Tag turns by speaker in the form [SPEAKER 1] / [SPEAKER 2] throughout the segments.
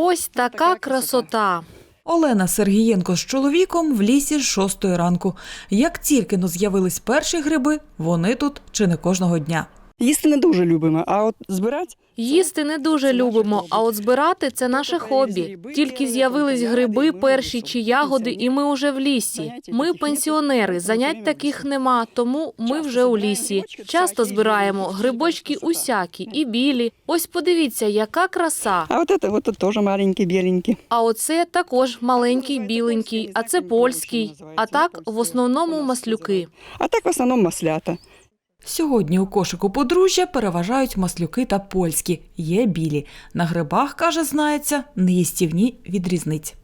[SPEAKER 1] Ось така красота.
[SPEAKER 2] Олена Сергієнко з чоловіком в лісі з шостої ранку. Як тільки но з'явились перші гриби, вони тут чи не кожного дня.
[SPEAKER 3] Їсти не дуже любимо, а от збирати
[SPEAKER 1] Їсти не дуже любимо, а от збирати це наше хобі. Тільки з'явились гриби, перші чи ягоди, і ми уже в лісі. Ми пенсіонери, занять таких нема, тому ми вже у лісі. Часто збираємо грибочки усякі, і білі. Ось подивіться, яка краса.
[SPEAKER 3] А от це, от теж маленькі, біленькі.
[SPEAKER 1] А оце також маленький біленький, а це польський. А так в основному маслюки.
[SPEAKER 3] А так в основному маслята.
[SPEAKER 2] Сьогодні у кошику подружжя переважають маслюки та польські, є білі. На грибах, каже, знається, неїстівні від різниць.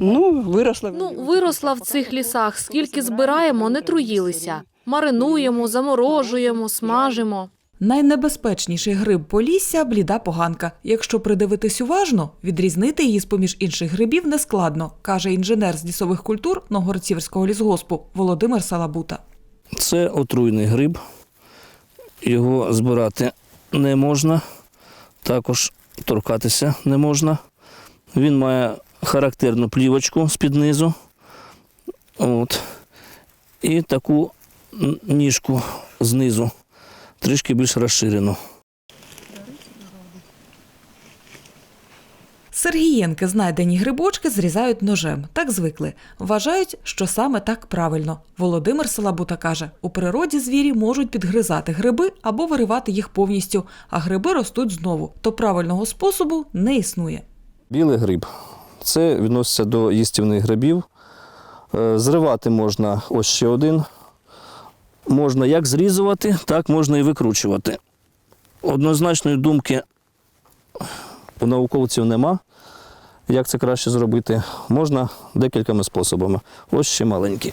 [SPEAKER 3] Ну, виросла.
[SPEAKER 1] Ну, виросла в цих лісах. Скільки збираємо, не труїлися. Маринуємо, заморожуємо, смажимо.
[SPEAKER 2] Найнебезпечніший гриб полісся – бліда поганка. Якщо придивитись уважно, відрізнити її з-поміж інших грибів нескладно, каже інженер з лісових культур Новгородцівського лісгоспу Володимир Салабута.
[SPEAKER 4] Це отруйний гриб. Його збирати не можна, також торкатися не можна. Він має характерну плівочку з-під низу. От. І таку ніжку знизу, трішки більш розширену.
[SPEAKER 2] Сергієнки знайдені грибочки зрізають ножем. Так звикли. Вважають, що саме так правильно. Володимир Салабута каже, у природі звірі можуть підгризати гриби або виривати їх повністю, а гриби ростуть знову. То правильного способу не існує.
[SPEAKER 4] Білий гриб. Це відноситься до їстівних грибів. Е, Зривати можна ось ще один. Можна як зрізувати, так можна і викручувати. Однозначної думки у науковців нема. Як це краще зробити? Можна декількома способами. Ось ще маленький.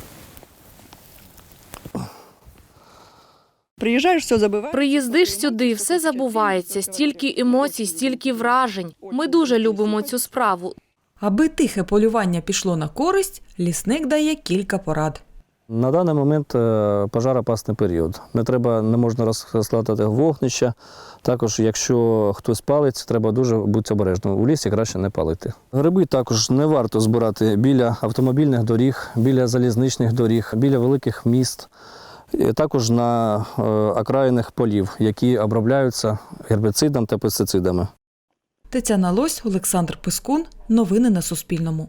[SPEAKER 3] Приїжджаєш, все забиваєш.
[SPEAKER 1] Приїздиш сюди, все забувається, стільки емоцій, стільки вражень. Ми дуже любимо цю справу.
[SPEAKER 2] Аби тихе полювання пішло на користь, лісник дає кілька порад.
[SPEAKER 4] На даний момент е, пожаропасний період. Не треба, не можна розкладати вогнища. Також, якщо хтось палить, треба дуже бути обережним. У лісі краще не палити. Гриби також не варто збирати біля автомобільних доріг, біля залізничних доріг, біля великих міст, також на е, окраїнах полів, які обробляються гербіцидом та пестицидами.
[SPEAKER 2] Тетяна Лось, Олександр Пискун. Новини на Суспільному.